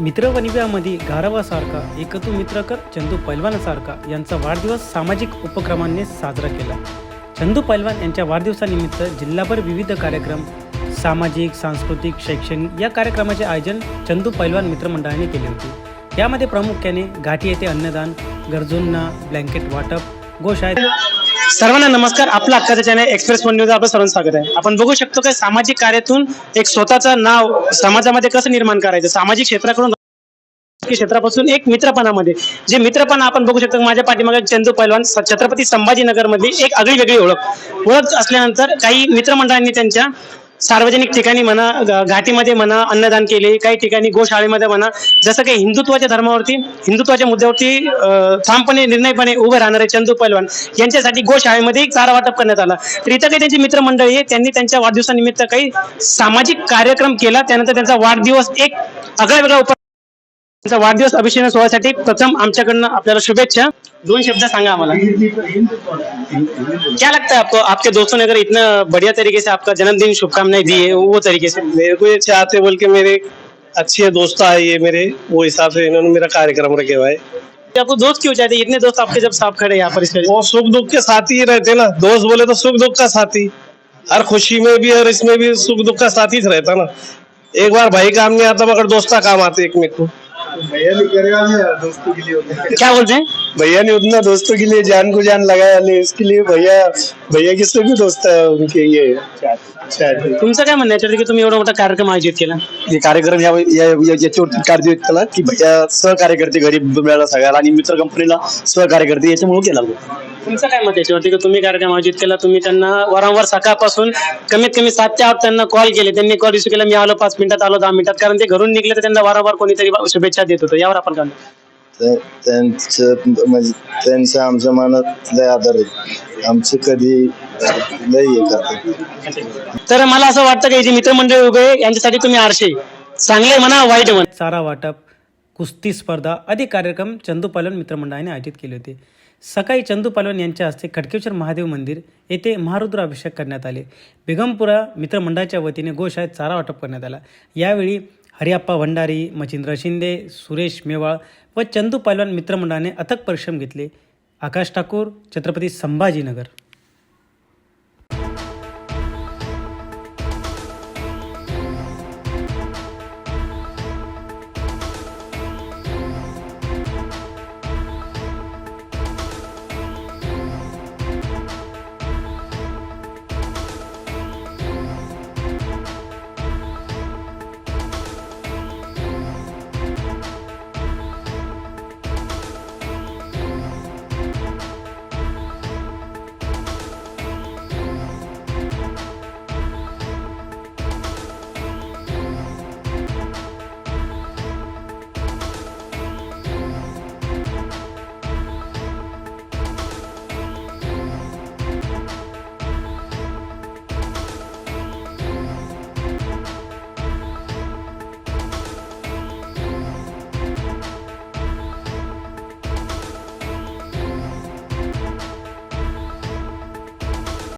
मित्र वनिव्यामध्ये गारवासारखा एकतू मित्रकर चंदू पैलवानसारखा यांचा वाढदिवस सामाजिक उपक्रमांनी साजरा केला. चंदू पैलवान यांच्या वाढदिवसानिमित्त जिल्हाभर विविध कार्यक्रम सामाजिक सांस्कृतिक शैक्षणिक या कार्यक्रमाचे आयोजन चंदू पैलवान मित्रमंडळाने केले होते. यामध्ये प्रामुख्याने घाटी येथे अन्नदान गरजूंना ब्लँकेट वाटप गोशाळेत सर्वांना नमस्कार. आपला हक्काचं चॅनल एक्सप्रेस वन न्यूज आपलं सर्वांचं स्वागत आहे. आपण बघू शकतो की सामाजिक कार्यातून एक स्वतःचं नाव समाजामध्ये कसं निर्माण करायचं? सामाजिक क्षेत्राकडून क्षेत्रापासून एक मित्रपणामध्ये. जे मित्रपणा आपण बघू शकतो माझ्या पाठीमागे चंदू पैलवान छत्रपती संभाजीनगर मधली एक आगळी वेगळी ओळख. ओळख असल्यानंतर काही मित्रमंडळांनी त्यांच्या सार्वजनिक ठिकाणी म्हणा घाटीमध्ये म्हणा अन्नदान केले काही ठिकाणी गोशाळेमध्ये म्हणा जसं काही हिंदुत्वाच्या धर्मावरती हिंदुत्वाच्या मुद्द्यावरती ठामपणे निर्णयपणे उभे राहणारे चंदू पैलवान यांच्यासाठी गोशाळेमध्ये चारा वाटप करण्यात आला. तर इथं काही त्यांची मित्रमंडळी आहे त्यांनी त्यांच्या वाढदिवसानिमित्त काही सामाजिक कार्यक्रम केला त्यानंतर त्यांचा वाढदिवस एक आगळा वेगळा उप वाढदिवस अभिषेक सोहळ्यासाठी प्रथम आमच्याकडनं आपल्याला शुभेच्छा. दोन शब्द सांगा आम्हाला. क्या लगता है आपको? आपके दोस्तों ने अगर इतना बढ़िया तरीके से आपका जन्मदिन शुभकामनाएँ दी है वो तरीके से? मेरे को ये चाहते बोल के मेरे अच्छे दोस्त है ये मेरे वो हिसाब से इन्होंने मेरा कार्यक्रम रखे हुआ है। आपको दोस्त क्यों चाहते इतने दोस्त आपके जब साफ़ खड़े यहाँ पर वो सुख दुख के साथी ही रहते ना। दोस्त बोले तो सुख दुख का साथी। हर खुशी में भी और इसमें भी सुख दुख का साथी ही रहता ना। एक बार भाई काम नहीं आता मगर दोस्त का काम आते एक मेरे को। भैया नहीं करेगा नहीं दोस्तों के लिए होता है। क्या बोलते हैं? भैया ने उतना दोस्तों के लिए जान को जान लगाया नहीं इसके लिए भैया भैया किससे भी दोस्त है उनके ये? तुमचं काय म्हणणं याच्यावरती की तुम्ही एवढा मोठा कार्यक्रम आयोजित केला. हे कार्यक्रम या या- या- याच्यावरती कार्य केला की भैया सहकार्य करते गरीब मिळाला सगळ्याला आणि मित्र कंपनीला सहकार्य करते याच्यामुळे केला तुमचं काय मत याच्यावरती की तुम्ही कार्यक्रम आयोजित केला तुम्ही त्यांना वारंवार सकाळपासून कमीत कमी सात ते आठ त्यांना कॉल केले. त्यांनी कॉल रिसिव्ह केला मी आलो पाच मिनिटात आलो दहा मिनिटात. कारण ते घरून निघले तर त्यांना वारंवार कोणीतरी शुभेच्छा देत होतं. यावर आपण काय म्हणतो? त्या- त्यांचं म्हणजे त्यांचं आमच्या मनात लय आदर आहे. आमचे कधी लय हे करतात. तर मला असं वाटतं की जे मित्रमंडळी उभे आहे, यांच्यासाठी तुम्ही आरशे. चांगले म्हणा वाईट म्हणा. चारा वाटप कुस्ती स्पर्धा आदी कार्यक्रम चंदू पालवन मित्रमंडळाने आयोजित केले होते. सकाळी चंदू पालवन यांच्या हस्ते खडकेश्वर महादेव मंदिर येथे महारुद्र अभिषेक करण्यात आले. बेगमपुरा मित्रमंडळाच्या वतीने गोशाळेत चारा वाटप करण्यात आला. यावेळी हरिअप्पा भंडारी मचिंद्र शिंदे सुरेश मेवाळ व चंदू पालवान मित्रमंडळाने अथक परिश्रम घेतले. आकाश ठाकूर छत्रपती संभाजीनगर.